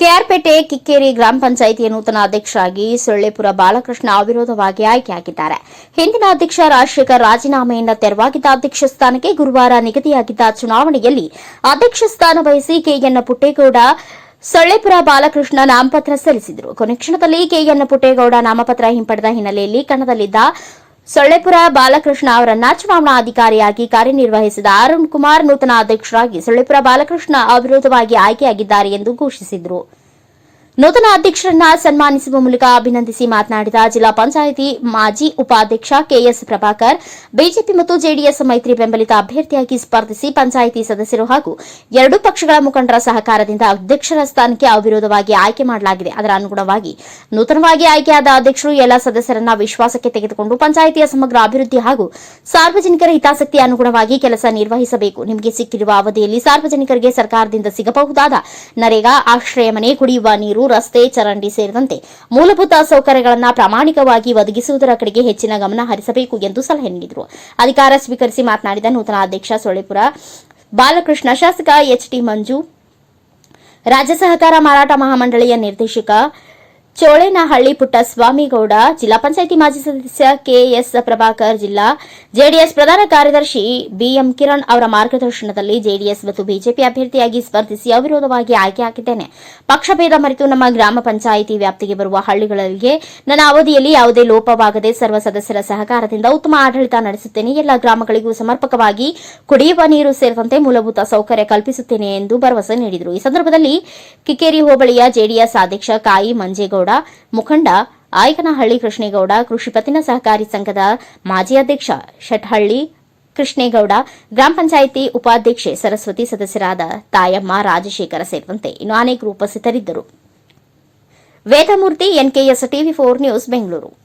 ಕೆಆರ್ಪೇಟೆ ಕಿಕ್ಕೇರಿ ಗ್ರಾಮ ಪಂಚಾಯಿತಿಯ ನೂತನ ಅಧ್ಯಕ್ಷರಾಗಿ ಸೊಳ್ಳೆಪುರ ಬಾಲಕೃಷ್ಣ ಅವಿರೋಧವಾಗಿ ಆಯ್ಕೆಯಾಗಿದ್ದಾರೆ. ಹಿಂದಿನ ಅಧ್ಯಕ್ಷ ರಾಜಶೇಖರ್ ರಾಜೀನಾಮೆಯಿಂದ ತೆರವಾಗಿದ್ದ ಅಧ್ಯಕ್ಷ ಸ್ಥಾನಕ್ಕೆ ಗುರುವಾರ ನಿಗದಿಯಾಗಿದ್ದ ಚುನಾವಣೆಯಲ್ಲಿ ಅಧ್ಯಕ್ಷ ಸ್ಥಾನ ವಹಿಸಿ ಕೆಎನ್ ಪುಟ್ಟೇಗೌಡ, ಸೊಳ್ಳೆಪುರ ಬಾಲಕೃಷ್ಣ ನಾಮಪತ್ರ ಸಲ್ಲಿಸಿದರು. ಕೊನೆ ಕ್ಷಣದಲ್ಲಿ ಕೆಎನ್ ಪುಟ್ಟೇಗೌಡ ನಾಮಪತ್ರ ಹಿಂಪಡೆದ ಹಿನ್ನೆಲೆಯಲ್ಲಿ ಕಣದಲ್ಲಿದ್ದ ಸೊಳ್ಳೆಪುರ ಬಾಲಕೃಷ್ಣ ಅವರನ್ನ ಚುನಾವಣಾಧಿಕಾರಿಯಾಗಿ ಕಾರ್ಯನಿರ್ವಹಿಸಿದ ಅರುಣ್ ಕುಮಾರ್ ನೂತನ ಅಧ್ಯಕ್ಷರಾಗಿ ಸೊಳ್ಳೆಪುರ ಬಾಲಕೃಷ್ಣ ಅವಿರೋಧವಾಗಿ ಆಯ್ಕೆಯಾಗಿದ್ದಾರೆ ಎಂದು ಘೋಷಿಸಿದರು. ನೂತನ ಅಧ್ಯಕ್ಷರನ್ನ ಸನ್ಮಾನಿಸುವ ಮೂಲಕ ಅಭಿನಂದಿಸಿ ಮಾತನಾಡಿದ ಜಿಲ್ಲಾ ಪಂಚಾಯಿತಿ ಮಾಜಿ ಉಪಾಧ್ಯಕ್ಷ ಕೆಎಸ್ ಪ್ರಭಾಕರ್, ಬಿಜೆಪಿ ಮತ್ತು ಜೆಡಿಎಸ್ ಮೈತ್ರಿ ಬೆಂಬಲಿತ ಅಭ್ಯರ್ಥಿಯಾಗಿ ಸ್ಪರ್ಧಿಸಿ ಪಂಚಾಯಿತಿ ಸದಸ್ಯರು ಹಾಗೂ ಎರಡೂ ಪಕ್ಷಗಳ ಮುಖಂಡರ ಸಹಕಾರದಿಂದ ಅಧ್ಯಕ್ಷರ ಸ್ಥಾನಕ್ಕೆ ಅವಿರೋಧವಾಗಿ ಆಯ್ಕೆ ಮಾಡಲಾಗಿದೆ. ಅದರ ಅನುಗುಣವಾಗಿ ನೂತನವಾಗಿ ಆಯ್ಕೆಯಾದ ಅಧ್ಯಕ್ಷರು ಎಲ್ಲ ಸದಸ್ಯರನ್ನ ವಿಶ್ವಾಸಕ್ಕೆ ತೆಗೆದುಕೊಂಡು ಪಂಚಾಯಿತಿಯ ಸಮಗ್ರ ಅಭಿವೃದ್ಧಿ ಹಾಗೂ ಸಾರ್ವಜನಿಕರ ಹಿತಾಸಕ್ತಿಯ ಅನುಗುಣವಾಗಿ ಕೆಲಸ ನಿರ್ವಹಿಸಬೇಕು. ನಿಮಗೆ ಸಿಕ್ಕಿರುವ ಅವಧಿಯಲ್ಲಿ ಸಾರ್ವಜನಿಕರಿಗೆ ಸರ್ಕಾರದಿಂದ ಸಿಗಬಹುದಾದ ನರೇಗಾ, ಆಶ್ರಯ ಮನೆ, ಕುಡಿಯುವ ನೀರು ರಸ್ತೆ, ಚರಂಡಿ ಸೇರಿದಂತೆ ಮೂಲಭೂತ ಸೌಕರ್ಯಗಳನ್ನು ಪ್ರಾಮಾಣಿಕವಾಗಿ ಒದಗಿಸುವುದರ ಕಡೆಗೆ ಹೆಚ್ಚಿನ ಗಮನ ಹರಿಸಬೇಕು ಎಂದು ಸಲಹೆ ನೀಡಿದರು. ಅಧಿಕಾರ ಸ್ವೀಕರಿಸಿ ಮಾತನಾಡಿದ ನೂತನ ಅಧ್ಯಕ್ಷ ಸೊಳೆಪುರ ಬಾಲಕೃಷ್ಣ, ಶಾಸಕ ಎಚ್ಟಿ ಮಂಜು, ರಾಜ್ಯ ಸಹಕಾರ ಮಾರಾಟ ಮಹಾಮಂಡಳಿಯ ನಿರ್ದೇಶಕ ಚೋಳೇನಹಳ್ಳಿ ಪುಟ್ಟಸ್ವಾಮಿಗೌಡ ಜಿಲ್ಲಾ ಪಂಚಾಯಿತಿ ಮಾಜಿ ಸದಸ್ಯ ಕೆಎಸ್ ಪ್ರಭಾಕರ್, ಜಿಲ್ಲಾ ಜೆಡಿಎಸ್ ಪ್ರಧಾನ ಕಾರ್ಯದರ್ಶಿ ಬಿಎಂ ಕಿರಣ್ ಅವರ ಮಾರ್ಗದರ್ಶನದಲ್ಲಿ ಜೆಡಿಎಸ್ ಮತ್ತು ಬಿಜೆಪಿ ಅಭ್ಯರ್ಥಿಯಾಗಿ ಸ್ಪರ್ಧಿಸಿ ಅವಿರೋಧವಾಗಿ ಆಯ್ಕೆಯಾಗಿದ್ದೇನೆ ಪಕ್ಷಭೇದ ಮರೆತು ನಮ್ಮ ಗ್ರಾಮ ಪಂಚಾಯಿತಿ ವ್ಯಾಪ್ತಿಗೆ ಬರುವ ಹಳ್ಳಿಗಳಿಗೆ ನನ್ನ ಅವಧಿಯಲ್ಲಿ ಯಾವುದೇ ಲೋಪವಾಗದೆ ಸರ್ವ ಸದಸ್ಯರ ಸಹಕಾರದಿಂದ ಉತ್ತಮ ಆಡಳಿತ ನಡೆಸುತ್ತೇನೆ. ಎಲ್ಲ ಗ್ರಾಮಗಳಿಗೂ ಸಮರ್ಪಕವಾಗಿ ಕುಡಿಯುವ ನೀರು ಸೇರಿದಂತೆ ಮೂಲಭೂತ ಸೌಕರ್ಯ ಕಲ್ಪಿಸುತ್ತೇನೆ ಎಂದು ಭರವಸೆ ನೀಡಿದರು. ಈ ಸಂದರ್ಭದಲ್ಲಿ ಕಿಕ್ಕೇರಿ ಹೋಬಳಿಯ ಜೆಡಿಎಸ್ ಅಧ್ಯಕ್ಷ ಕಾಯಿ ಮಂಜೇಗೌಡ ಮುಖಂಡ ಆಯಕನಹಳ್ಳಿ ಕೃಷ್ಣೇಗೌಡ ಕೃಷಿ ಪತ್ತಿನ ಸಹಕಾರಿ ಸಂಘದ ಮಾಜಿ ಅಧ್ಯಕ್ಷ ಶಟ್ಹಳ್ಳಿ ಕೃಷ್ಣೇಗೌಡ, ಗ್ರಾಮ ಪಂಚಾಯಿತಿ ಉಪಾಧ್ಯಕ್ಷೆ ಸರಸ್ವತಿ ಸದಸ್ಯರಾದ ತಾಯಮ್ಮ, ರಾಜಶೇಖರ ಸೇರಿದಂತೆ ಇನ್ನು ಅನೇಕರು ಉಪಸ್ಥಿತರಿದ್ದರು. Vedamurthy, NKS TV four news, Bengaluru.